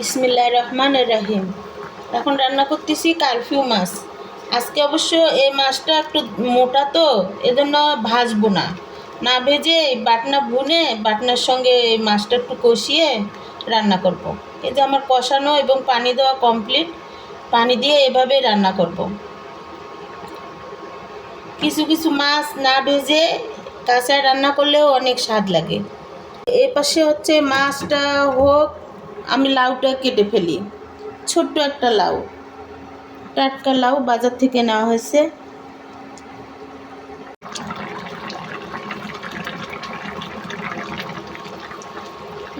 বিসমিল্লাহ রহমান রাহিম এখন রান্না করতেছি কারফিউ মাছ আজকে অবশ্য এই মাছটা একটু মোটা তো, এজন্য ভাজবো না না ভেজে বাটনা ভুনে বাটনার সঙ্গে মাছটা একটু কষিয়ে রান্না করব। এই যে আমার কষানো এবং পানি দেওয়া কমপ্লিট, পানি দিয়ে এভাবে রান্না করব। কিছু কিছু মাছ না ভেজে কাঁচায় রান্না করলেও অনেক স্বাদ লাগে এ পাশে হচ্ছে মাছটা হোক আমি লাউটা কেটে ফেলি। ছোট্ট একটা লাউ। টাটকা লাউ বাজার থেকে নেওয়া হয়েছে।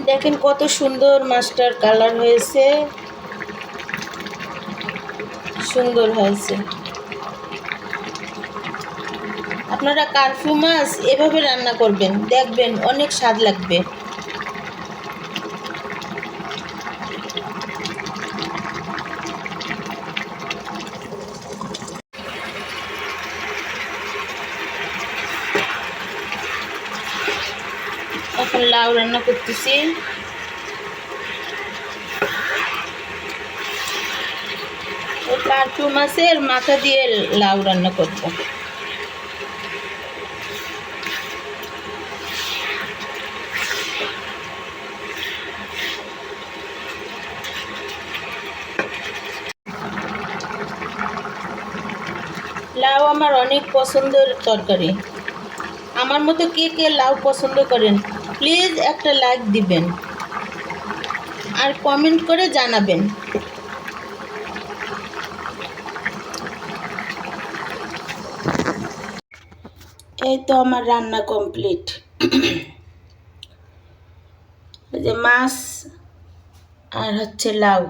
দেখেন কত সুন্দর মাছটার কালার হয়েছে। সুন্দর হয়েছে। আপনারা কারফিউ মাছ এভাবে রান্না করবেন, দেখবেন অনেক স্বাদ লাগবে। এখন লাউ রান্না করতেছি। কার্টু মাছের মাথা দিয়ে লাউ রান্না করব। লাউ আমার অনেক পছন্দের তরকারি। আমার মতো কে কে লাউ পছন্দ করেন? প্লিজ একটা লাইক দিবেন। আর কমেন্ট করে জানাবেন। এই তো আমার রান্না কমপ্লিট। যে মাছ আর হচ্ছে লাউ।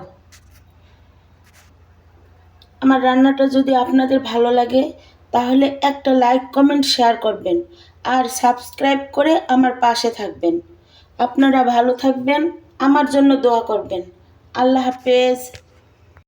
আমার রান্নাটা যদি আপনাদের ভালো লাগে, তাহলে একটা লাইক, কমেন্ট, শেয়ার করবেন। আর সাবস্ক্রাইব করে আমার পাশে থাকবেন। আপনারা ভালো থাকবেন, আমার জন্য দোয়া করবেন। আল্লাহ হাফেজ।